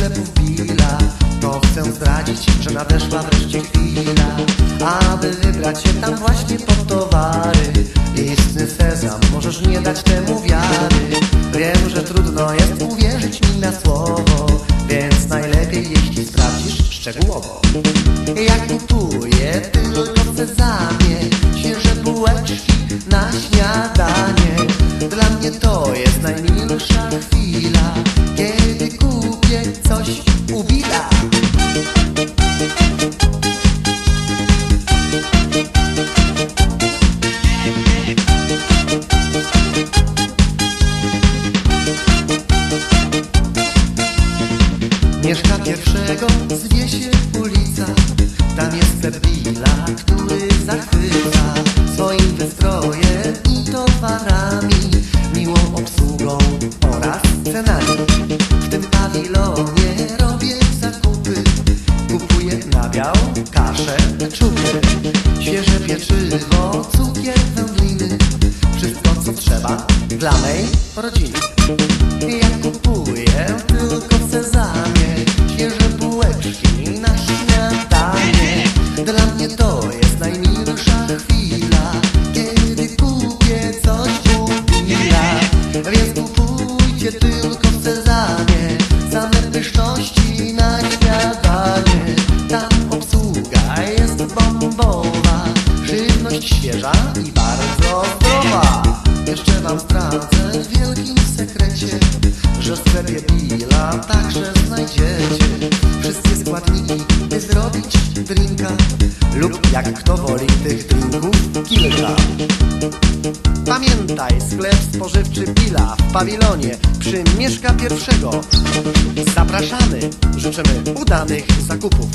sklepów pila To chcę zdradzić, że nadeszła wreszcie chwila Aby wybrać się tam właśnie po towary. Istny sezam, możesz nie dać temu wiary. Wiem, że trudno jest uwierzyć mi na słowo Więc najlepiej, jeśli sprawdzisz szczegółowo. Jak kupuję tylko sezamie Świeże bułeczki na śniadanie. Mieszka pierwszego, zwie się ulica. Tam jest sklep Billa, który zachwyca Swoim wystrojem i towarami. Miłą obsługą Nabiał, kaszę, czupy Świeże pieczywo, cukier, wędliny. Wszystko co trzeba dla mej rodziny. Ja kupuję tylko w sezamie. Świeże bułeczki na śniadanie. Dla mnie to jest najmilsza chwila Kiedy kupię coś u Billa Więc kupujcie tylko w sezamie zdradzę w wielkim sekrecie Że w sklepie Billa także znajdziecie. Wszystkie składniki, by zrobić drinka Lub jak kto woli tych drinków kilka. Pamiętaj, sklep spożywczy Billa w pawilonie przy Mieszka Pierwszego. Zapraszamy, życzymy udanych zakupów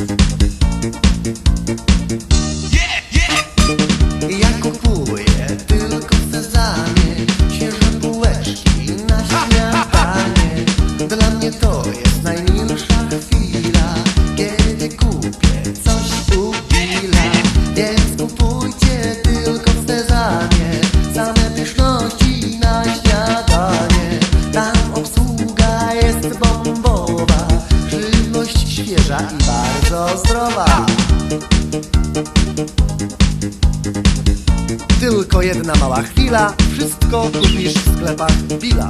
Pyszności na śniadanie Tam obsługa jest bombowa Żywność świeża i bardzo zdrowa Tylko jedna mała chwila, wszystko kupisz w sklepach Billa.